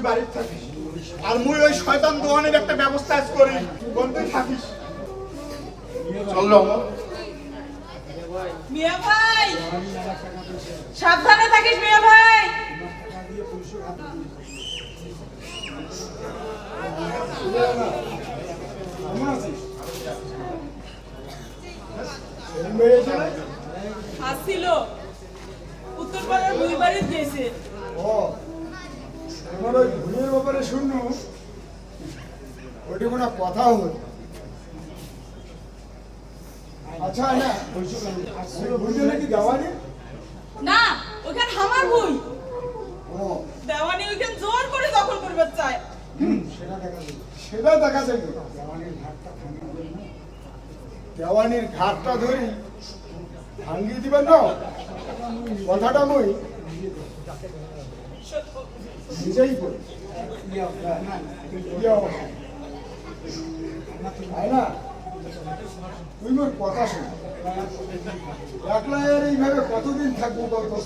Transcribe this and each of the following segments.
তুই বাড়িতে থাকিস। আর মুই ওই শয়তান দোকানের একটা ব্যবস্থা আজ করি কোনতে থাকিস। চল মিয়া ভাই সাবধানে থাকিস মিয়া ভাই। কেমন আছিস? আসছিল। উত্তরপাড়ার দুই বাড়িতে গেছে। ও। আমার ওই ভুলের ব্যাপারে শুনু ওইটা কোনো কথা হল। আচ্ছা না নাকি দেওয়ানি? না ওখানে আমার ও। দেওয়ানি ওইখানে জোর করে দখল করবে চায়। সেটা দেখা যায় দেওয়ানির ঘাটটা ধরি ভাঙ্গি দিবেন না? কথাটা মই নিজেই করি তাই না তুই মোর কথা শোন একলা এর এইভাবে কতদিন থাকব বলতো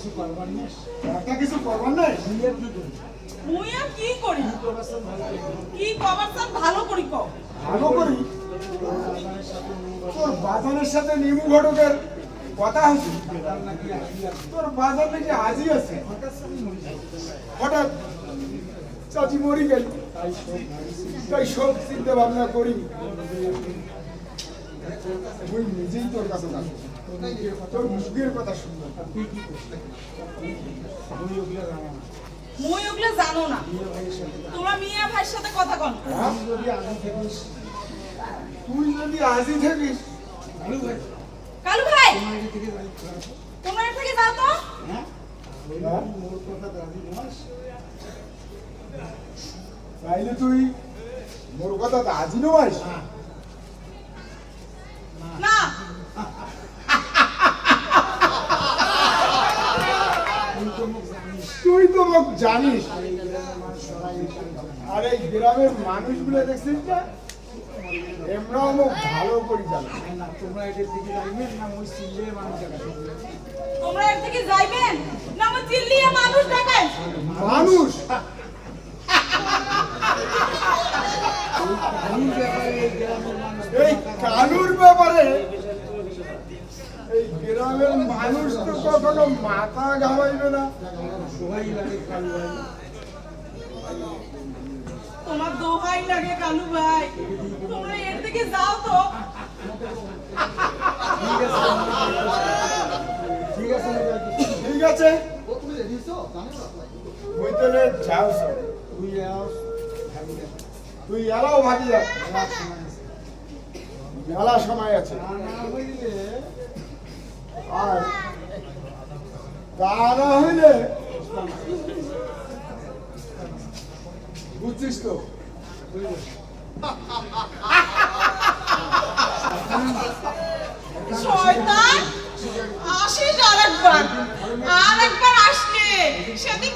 একটা কিছু করবার নাই মুই আর কি করি কি কবার চান ভালো করি কও ভালো করি তোর বাজারের সাথে নিমু ঘটকের কথা হচ্ছে তোর বাজার নাকি আজই আছে। হঠাৎ চাচি মরি গেল। তাই সব চিন্তা ভাবনা করি তুই নিজেই তোর কাছে যাব তোর মুখের কথা শুনব মুই ওগুলো জানো না। তোমরা মিয়া ভাইয়ের সাথে কথা কন। হ্যাঁ? তুই যদি আজই থাকিস ভাই তোমরা থেকে যাও তো। হ্যাঁ? তাইলে তুই মোর কথা নয় না। তুই তো মোক জানিস। আর এই গ্রামের মানুষগুলো দেখছিস না? এমরাও মোক ভালো করে জানে। তোমরা এর থেকে যাইবেন না আমার চিল্লিয়ে মানুষ ডাকায় মানুষ? এই ব্যাপারে এই গ্রামের মানুষ তো কখনো মাথা ঘামাইবে না। তোমার দোহাই লাগে কালু ভাই। তোমরা এর থেকে যাও তো। ঠিক আছে তুই তাহলে যাও সব। তুই এলাও ভাগি যা। মেলা সময় আছে। আর হইলে বুঝছিস তো? শয়তান আসিস আরেকবার আরেকবার আসলে সেদিন